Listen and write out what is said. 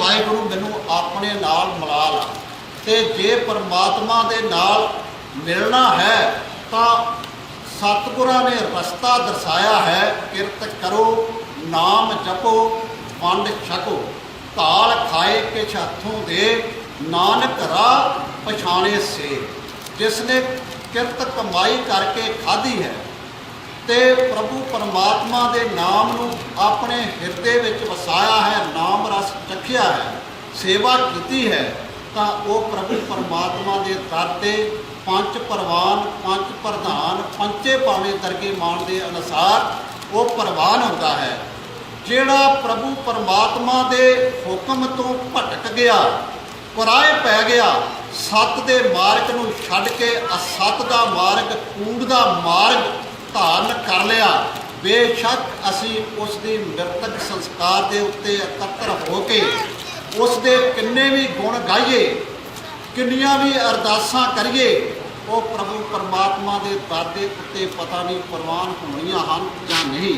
ਵਾਹਿਗੁਰੂ ਮੈਨੂੰ ਆਪਣੇ ਨਾਲ ਮਿਲਾ ਲਾ ਤੇ ਜੇ ਪਰਮਾਤਮਾ ਦੇ ਨਾਲ ਮਿਲਣਾ ਹੈ ਤਾਂ ਸਤਿਗੁਰਾਂ ਨੇ ਰਸਤਾ ਦਰਸਾਇਆ ਹੈ, ਕਿਰਤ ਕਰੋ, ਨਾਮ ਜਪੋ, ਵੰਡ ਛਕੋ ਧਾਲ ਖਾਏ ਕਿਛ ਹੱਥੋਂ ਦੇ, ਨਾਨਕ ਰਾਹ ਪਛਾਣੇ ਸੇ ਜਿਸ ਨੇ ਕਿਰਤ ਕਮਾਈ ਕਰਕੇ ਖਾਧੀ ਹੈ। ਤੇ ਪ੍ਰਭੂ ਪਰਮਾਤਮਾ ਦੇ ਨਾਮ ਨੂੰ ਆਪਣੇ ਹਿਰਦੇ ਵਿੱਚ ਵਸਾਇਆ ਹੈ ਨਾਮ ਹੈ, ਸੇਵਾ ਕੀਤੀ ਹੈ, ਤਾਂ ਉਹ ਪ੍ਰਭੂ ਪਰਮਾਤਮਾ ਦੇ ਦਰ ਤੇ ਪੰਜ ਪ੍ਰਵਾਨ, ਪੰਜ ਪ੍ਰਧਾਨ ਪੰਚੇ ਪਾਵੇ ਦਰਗੇ ਮਾਨ ਦੇ ਅਨੁਸਾਰ ਉਹ ਪ੍ਰਵਾਨ ਹੁੰਦਾ ਹੈ, ਜਿਹੜਾ ਪ੍ਰਭੂ ਪਰਮਾਤਮਾ ਦੇ ਹੁਕਮ ਤੋਂ ਭਟਕ ਗਿਆ, ਪਰਾਏ ਪੈ ਗਿਆ, ਸੱਤ ਦੇ ਮਾਰਗ ਨੂੰ ਛੱਡ ਕੇ ਅਸੱਤ ਦਾ ਮਾਰਗ, ਕੂੜ ਦਾ ਮਾਰਗ ਧਾਰਨ ਕਰ ਲਿਆ ਬੇਸ਼ੱਕ ਅਸੀਂ ਉਸ ਦੀ ਮ੍ਰਿਤਕ ਸੰਸਕਾਰ ਦੇ ਉੱਤੇ ਇਕੱਤਰ ਹੋ ਕੇ ਉਸ ਦੇ ਕਿੰਨੇ ਵੀ ਗੁਣ ਗਾਈਏ, ਕਿੰਨੀਆਂ ਵੀ ਅਰਦਾਸਾਂ ਕਰੀਏ, ਉਹ ਪ੍ਰਭੂ ਪਰਮਾਤਮਾ ਦੇ ਦਰ ਉੱਤੇ ਪਤਾ ਨਹੀਂ ਪ੍ਰਵਾਨ ਹੋਣੀਆਂ ਹਨ ਜਾਂ ਨਹੀਂ।